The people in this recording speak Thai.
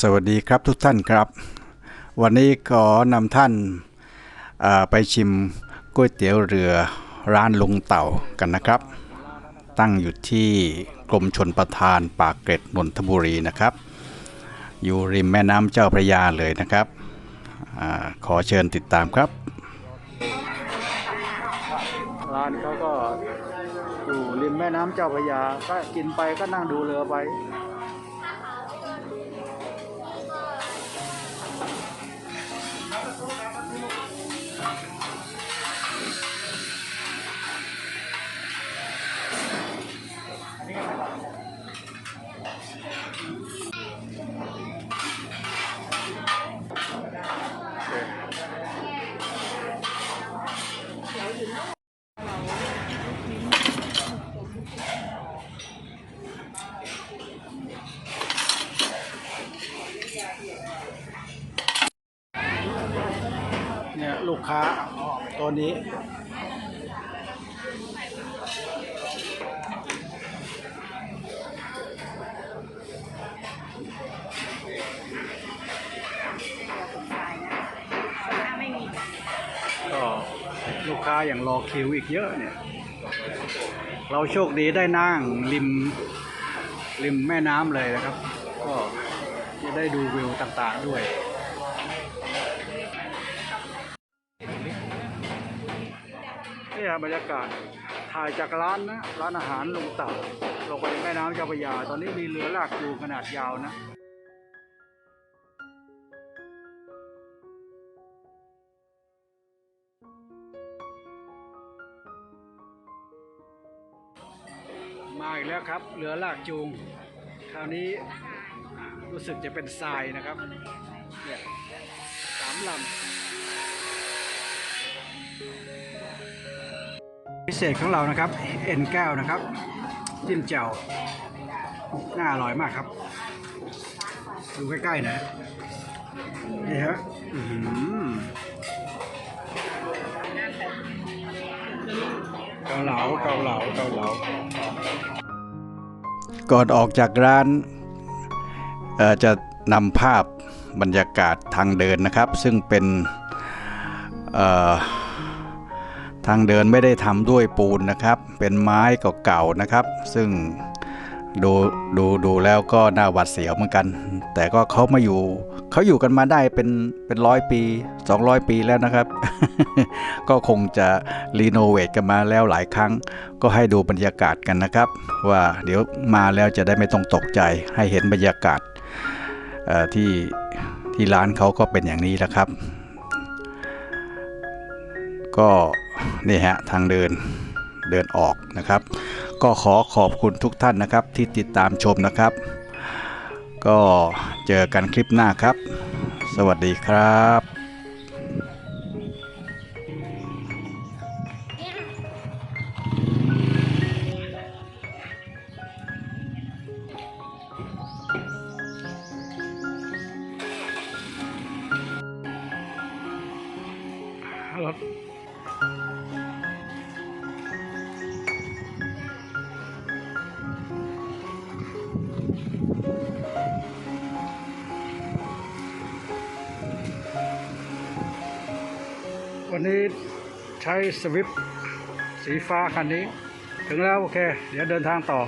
สวัสดีครับทุกท่านครับ วันนี้ขอนำท่านไปชิมก๋วยเตี๋ยวเรือร้านลุงเต่ากันนะครับ ตั้งอยู่ที่กรมชนประทานปากเกร็ดนนทบุรีนะครับ อยู่ริมแม่น้ำเจ้าพระยาเลยนะครับอขอเชิญติดตามครับ ร้านเขาก็อยู่ริมแม่น้ำเจ้าพระยาก็กินไปก็นั่งดูเรือไป เนี่ยลูกค้าตัวนี้ ก็ลูกค้าอย่างรอคิวอีกเยอะเนี่ย เราโชคดีได้นั่งริมริมแม่น้ำเลยนะครับ ก็จะได้ดูวิวต่างๆด้วย นี่บรรยากาศถ่ายจากร้านนะร้านอาหารลงเต่าลงไปในแม่น้ำเจ้าพระยา ตอนนี้มีเรือลากจูงขนาดยาวนะมาอีกแล้วครับเรือลากจูง คราวนี้รู้สึกจะเป็นทรายนะครับเนี่ยสามลำ ษของเรานะครับเอ็นแก้วนะครับ จิ้มแจ่วน่าอร่อยมากครับ ดูใกล้ๆนะนี่ฮะเกาเหลาเกาเหลาเกาเหลาก่อนออกจากร้านจะนำภาพบรรยากาศทางเดินนะครับ ซึ่งเป็นเอ่อ ทางเดินไม่ได้ทำด้วยปูนนะครับ เป็นไม้เก่าๆนะครับ ซึ่งดูดูดูแล้วก็น่าหวาดเสียวเหมือนกัน แต่ก็เขามาอยู่เขาอยู่กันมาได้เป็นเป็นร้อยปี 200 ปีแล้วนะครับ ก็คงจะรีโนเวทกันมาแล้วหลายครั้ง ก็ให้ดูบรรยากาศกันนะครับ ว่าเดี๋ยวมาแล้วจะได้ไม่ต้องตกใจให้เห็นบรรยากาศที่ที่ร้านเขาก็เป็นอย่างนี้นะครับ ก็ นี่ฮะทางเดินเดินออกนะครับ ก็ขอขอบคุณทุกท่านนะครับที่ติดตามชมนะครับ ก็เจอกันคลิปหน้าครับ สวัสดีครับรถ วันนี้ใช้สวิฟสีฟ้าคันนี้ ถึงแล้วโอเค เดี๋ยวเดินทางต่อ